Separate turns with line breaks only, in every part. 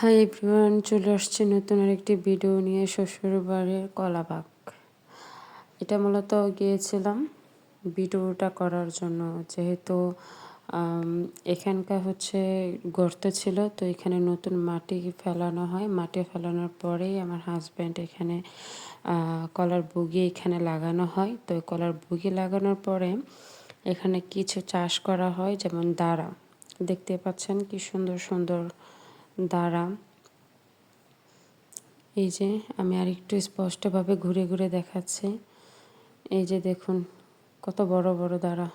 Hi everyone চলে আসছে নতুন আরেকটি ভিডিও নিয়ে শ্বশুর বাড়ির কলাবাগ। এটা মূলত গিয়েছিলাম ভিডিওটা করার জন্য। যেহেতু এখানকার হচ্ছে গর্ত ছিল, তো এখানে নতুন মাটি ফেলানো হয়। মাটি ফেলানোর পরেই আমার হাজব্যান্ড এখানে কলার বুগি এখানে লাগানো হয়। তো কলার বুগি লাগানোর পরে এখানে কিছু চাষ করা হয়, যেমন দাঁড়া। দেখতে পাচ্ছেন কি সুন্দর সুন্দর দ্বারা এই যে আমি আর একটু স্পষ্টভাবে ঘুরে ঘুরে দেখাচ্ছি। এই যে দেখুন, কত বড় বড় দ্বারা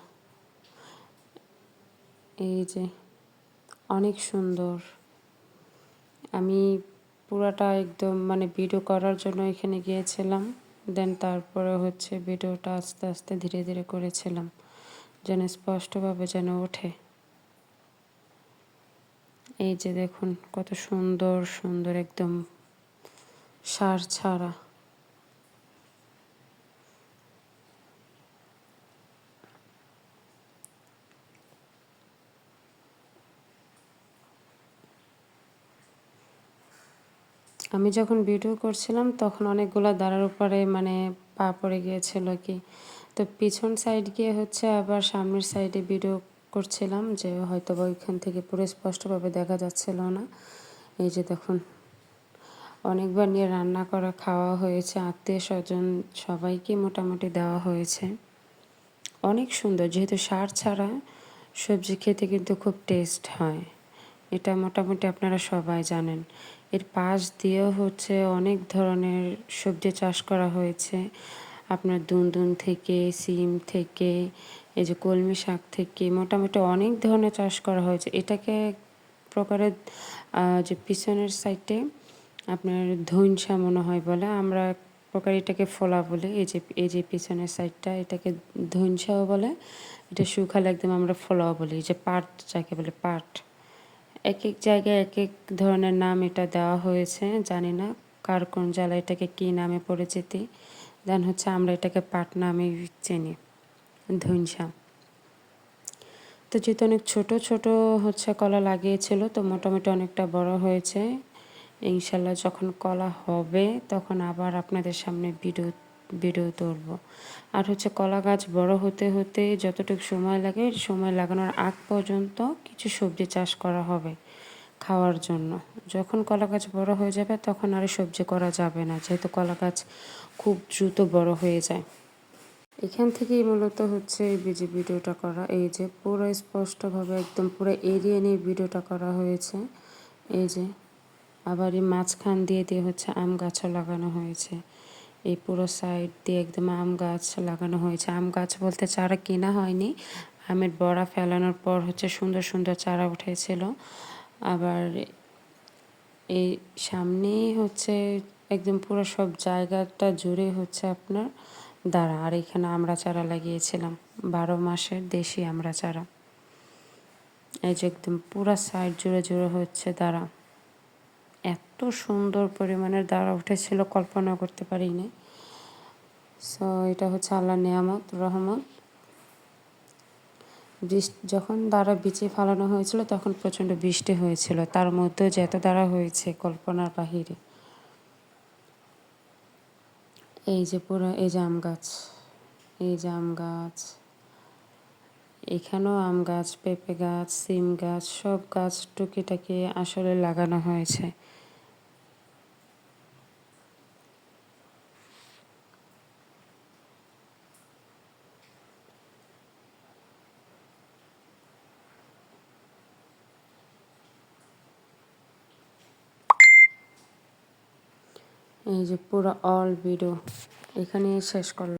এই যে অনেক সুন্দর। আমি পুরাটা একদম মানে ভিডিও করার জন্য এখানে গিয়েছিলাম, দেন তারপরে হচ্ছে ভিডিওটা আস্তে আস্তে ধীরে ধীরে করেছিলাম, যেন স্পষ্টভাবে যেন ওঠে। এই যে দেখুন, কত সুন্দর সুন্দর একদম সার ছাড়া। আমি যখন ভিডিও করছিলাম, তখন অনেকগুলো দাঁড়ার উপরে মানে পা পড়ে গিয়েছিল কি। তো পিছন সাইড গিয়ে হচ্ছে আবার সামনের সাইডে ভিডিও করছিলাম যে হয়তো বা ওইখান থেকে পুরো স্পষ্টভাবে দেখা যাচ্ছিল না। এই যে দেখুন, অনেকবার নিয়ে রান্না করা, খাওয়া হয়েছে, আত্মীয় স্বজন সবাইকে মোটামুটি দেওয়া হয়েছে। অনেক সুন্দর, যেহেতু সার ছাড়া সবজি খেতে কিন্তু খুব টেস্ট হয়। এটা মোটামুটি আপনারা সবাই জানেন। এর পাশ দিয়েও হচ্ছে অনেক ধরনের সবজি চাষ করা হয়েছে। আপনার দুন থেকে, সিম থেকে এই যে কলমি শাক থেকে মোটামুটি অনেক ধরনের চাষ করা হয়েছে। এটাকে প্রকারের যে পিছনের সাইডে আপনার ধৈনসা মনে হয় বলে, আমরা এক প্রকার এটাকে ফলা বলে। এই যে এই যে পিছনের সাইডটা এটাকে ধৈনসাও বলে। এটা শুকালে একদম আমরা ফলাও বলি। যে পাট, যাকে বলে পাট। এক এক জায়গায় এক এক ধরনের নাম এটা দেওয়া হয়েছে, জানি না কার কোন জেলায় এটাকে কী নামে পরিচিতি। দেন হচ্ছে আমরা এটাকে পাট নামে চিনি। ধৈনসা তো যেহেতু অনেক ছোট ছোট হচ্ছে কলা লাগিয়েছিল, তো মোটামুটি অনেকটা বড় হয়েছে। ইনশাল্লাহ যখন কলা হবে, তখন আবার আপনাদের সামনে ভিডিও ভিডিও তুলব। আর হচ্ছে কলা গাছ বড় হতে হতে যতটুকু সময় লাগে, সময় লাগানোর আগ পর্যন্ত কিছু সবজি চাষ করা হবে খাওয়ার জন্য। যখন কলা গাছ বড় হয়ে যাবে, তখন আর সবজি করা যাবে না, যেহেতু কলা গাছ খুব দ্রুত বড় হয়ে যায়। এখান থেকেই মূলত হচ্ছে এই বিজি ভিডিওটা করা, এই যে পুরো স্পষ্টভাবে একদম পুরো এরিয়া নিয়ে ভিডিওটা করা হয়েছে। এই যে আবার এই মাঝখান দিয়ে দিয়ে হচ্ছে আম গাছও লাগানো হয়েছে। এই পুরো সাইড দিয়ে একদম আম গাছ লাগানো হয়েছে। আম গাছ বলতে চারা কেনা হয়নি, আমের বড়া ফেলানোর পর হচ্ছে সুন্দর সুন্দর চারা উঠেছিল। আবার এই সামনেই হচ্ছে একদম পুরো সব জায়গাটা জুড়ে হচ্ছে আপনার দাঁড়া, আর এখানে আমরা চারা লাগিয়েছিলাম। বারো মাসের দেশি আমরা চারা। এই যে একদম পুরো সাইড জুড়ে জুড়ে হচ্ছে দাঁড়া। এত সুন্দর পরিমাণের দাঁড়া উঠেছিল, কল্পনা করতে পারিনি। সো এটা হচ্ছে আল্লাহ নিয়ামত রহমান বৃষ্টি যখন দ্বারা বিচে ফালানো হয়েছিল, তখন প্রচণ্ড বৃষ্টি হয়েছিল। তার মধ্যেও যে এত দ্বারা হয়েছে কল্পনার বাহিরে। এই যে পুরো, এই যে আম গাছ, এই যে আম গাছ, এখানেও আম গাছ, পেঁপে গাছ, সিম গাছ, সব গাছ টুকিটাকি আসলে লাগানো হয়েছে। এই যে পুরো অল ভিডিও এখানে শেষ করলাম।